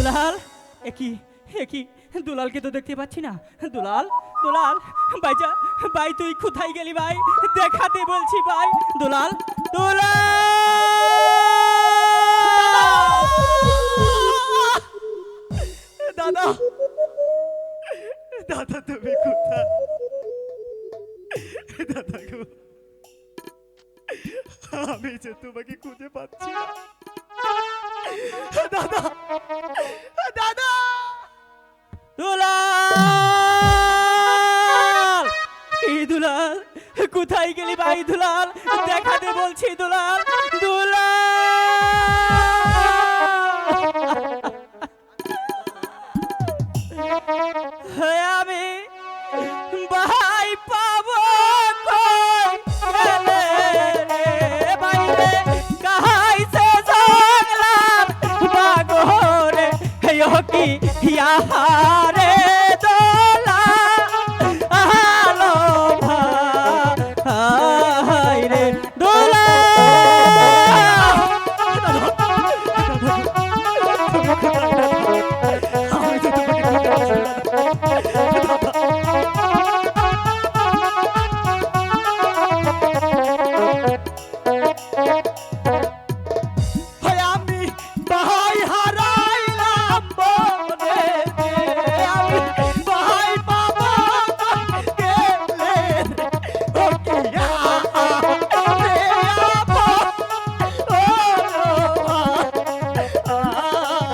দুলাল? একই একই দুলালকে তো দেখতে পাচ্ছি না। দুলাল দুলাল ভাইজা ভাই তুই কোথায় গেলি ভাই? দেখাতে বলছি ভাই। দুলাল দাদা দাদা তুমি কোথায়? আমি যে তোমাকে খুঁজে পাচ্ছি দাদা কোথায় গেলি ভাই দুলাল? দেখাতে বলছি দুলাল। দুলাল! হ্যাঁ আমি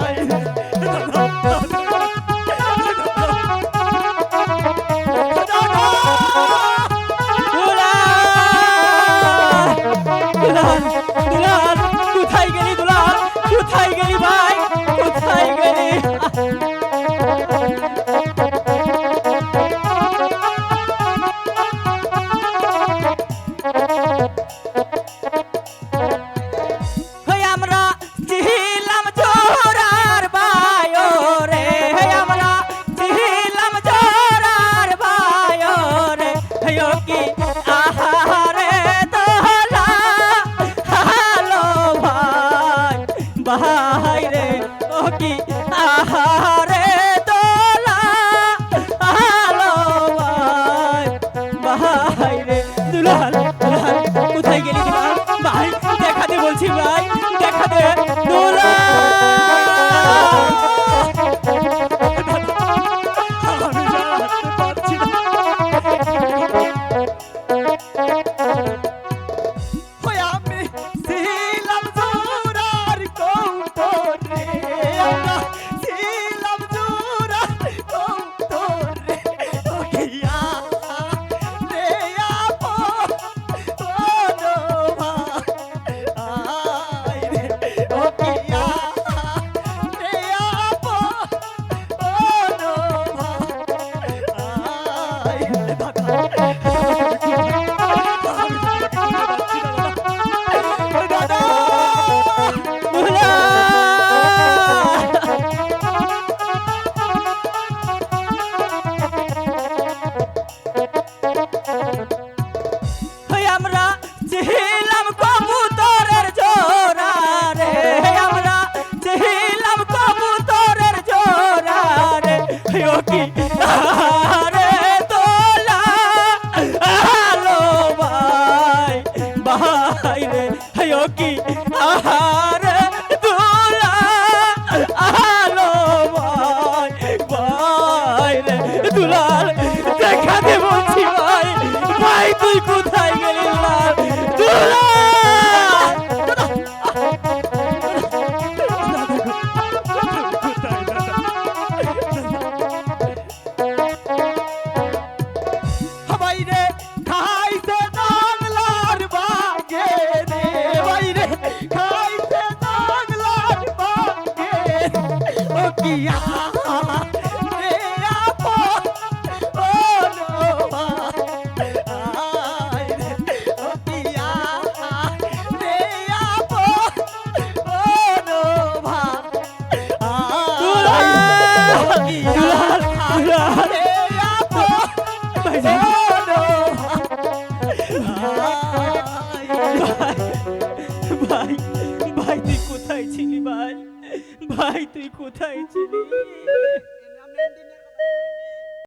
যায় ছিলাম কবুতরের জোড়া রে আমরা ছিলাম কবুতরের জোড়া রে ও আরে তোলা আলো ভাই ভাই রে। ও কি আহারে তোলা আলো ভাই ভাই রে। দুলাল, দেখা দে বলছি ভাই ভাই, তুই কোথায় গেলি দুলাল দুলাল ভাই ভাই তুই কোথায় ছিলি ভাই ভাই তুই কোথায় ছিলি